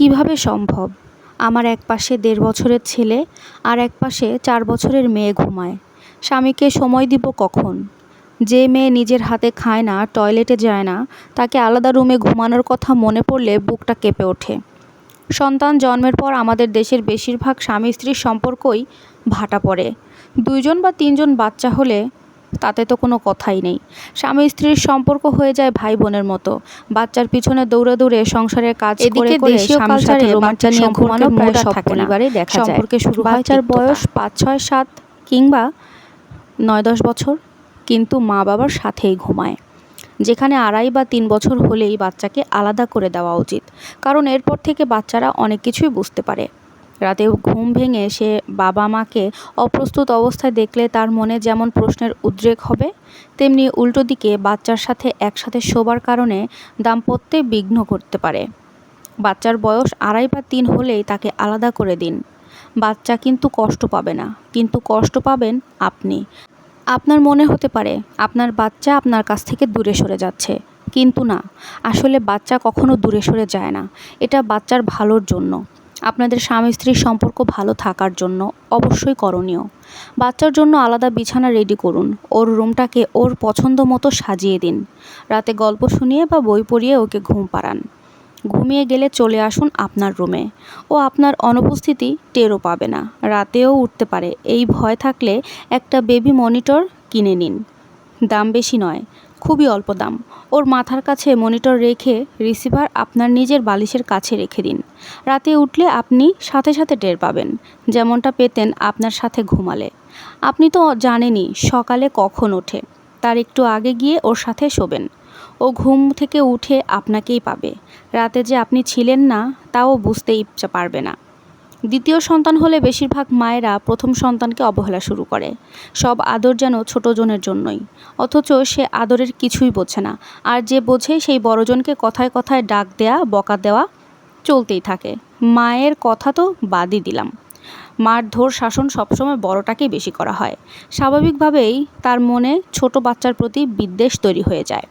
কীভাবে সম্ভব? আমার এক পাশে দেড় বছরের ছেলে আর এক পাশে চার বছরের মেয়ে ঘুমায়। স্বামীকে সময় দিব কখন? যে মেয়ে নিজের হাতে খায় না, টয়লেটে যায় না, তাকে আলাদা রুমে ঘুমানোর কথা মনে পড়লে বুকটা কেঁপে ওঠে। সন্তান জন্মের পর আমাদের দেশের বেশিরভাগ স্বামী স্ত্রীর সম্পর্কই ভাটা পড়ে। দুইজন বা তিনজন বাচ্চা হলে তাতে তো কোনো কথাই নেই। স্বামী স্ত্রীর সম্পর্ক হয়ে যায় ভাই বোনের মতো। বাচ্চার পিছনে দৌড়ে দৌড়ে সংসারের কাজ করে করে স্বামীর সাথে নিয়ে ঘুমানো প্রায় সব। পরিবারেই দেখা যায়। সম্পর্কে শুরু হয় বাচ্চার বয়স পাঁচ ছয় সাত কিংবা নয় দশ বছর কিন্তু মা বাবার সাথেই ঘুমায়। যেখানে আড়াই বা তিন বছর হলেই বাচ্চাকে আলাদা করে দেওয়া উচিত। কারণ এরপর থেকে বাচ্চারা অনেক কিছুই বুঝতে পারে। রাতে ঘুম ভেঙে সে বাবা মাকে অপ্রস্তুত অবস্থায় দেখলে তার মনে যেমন প্রশ্নের উদ্রেক হবে, তেমনি উল্টো দিকে বাচ্চার সাথে একসাথে শোবার কারণে দাম্পত্যে বিঘ্ন করতে পারে। বাচ্চার বয়স আড়াই বা তিন হলেই তাকে আলাদা করে দিন। বাচ্চা কিন্তু কষ্ট পাবে না, কিন্তু কষ্ট পাবেন আপনি। আপনার মনে হতে পারে, আপনার বাচ্চা আপনার কাছ থেকে দূরে সরে যাচ্ছে, কিন্তু না, আসলে বাচ্চা কখনো দূরে সরে যায় না। এটা বাচ্চার ভালোর জন্য। আপনাদের স্বামী স্ত্রীর সম্পর্ক ভালো থাকার জন্য অবশ্যই করণীয়। বাচ্চার জন্য আলাদা বিছানা রেডি করুন। ওর রুমটাকে ওর পছন্দ মতো সাজিয়ে দিন। রাতে গল্প শুনিয়ে বা বই পড়িয়ে ওকে ঘুম পাড়ান। ঘুমিয়ে গেলে চলে আসুন আপনার রুমে। ও আপনার অনুপস্থিতি টেরও পাবে না। রাতেও উঠতে পারে। এই ভয় থাকলে একটা বেবি মনিটর কিনে নিন। দাম বেশি নয়। খুবই অল্প দাম। ওর মাথার কাছে মনিটর রেখে রিসিভার আপনার নিজের বালিশের কাছে রেখে দিন। রাতে উঠলে আপনি সাথে সাথে টের পাবেন, যেমনটা পেতেন আপনার সাথে ঘুমালে। আপনি তো জানেনই, সকালে কখন ওঠে। তার একটু আগে গিয়ে ওর সাথে শোবেন। ও ঘুম থেকে উঠে আপনাকেই পাবে। রাতে যে আপনি ছিলেন না, তাও বুঝতেই পারবে না। দ্বিতীয় সন্তান হলে বেশিরভাগ মায়েরা প্রথম সন্তানকে অবহেলা শুরু করে। সব আদর যেন ছোট জনের জন্যই। অথচ সে আদরের কিছুই বোঝে না। আর যে বোঝে, সেই বড়জনকে কথায় কথায় ডাক দেয়া, বকা দেওয়া চলতেই থাকে। মায়ের কথা তো বাদই দিলাম। মার মারধর শাসন সবসময় বড়টাকেই বেশি করা হয়। স্বাভাবিকভাবেই তার মনে ছোট বাচ্চার প্রতি বিদ্বেষ তৈরি হয়ে যায়।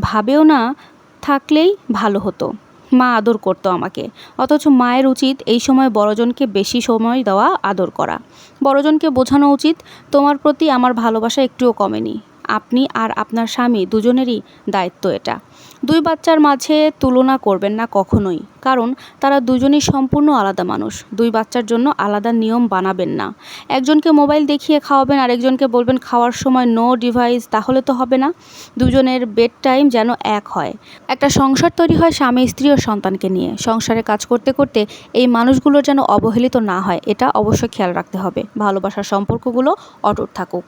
ভাবেও না থাকলেই ভালো হতো। মা আদর করতো আমাকে। অথচ মায়ের উচিত এই সময় বড়জনকে বেশি সময় দেওয়া আদর করা। বড়জনকে বোঝানো উচিত, তোমার প্রতি আমার ভালোবাসা একটুও কমেনি। আপনি আর আপনার স্বামী দুজনেরই দায়িত্ব এটা। দুই বাচ্চার মাঝে তুলনা করবেন না কখনোই, কারণ তারা দুজনই সম্পূর্ণ আলাদা মানুষ। দুই বাচ্চার জন্য আলাদা নিয়ম বানাবেন না। একজনকে মোবাইল দেখিয়ে খাওয়াবেন, আরেকজনকে বলবেন খাওয়ার সময় নো ডিভাইস তাহলে তো হবে না। দুজনের বেড টাইম যেন এক হয়। একটা সংসার তৈরি হয় স্বামী, স্ত্রী ও সন্তানকে নিয়ে। সংসারে কাজ করতে করতে এই মানুষগুলো যেন অবহেলিত না হয়, এটা অবশ্যই খেয়াল রাখতে হবে। ভালোবাসার সম্পর্কগুলো অটুট থাকুক।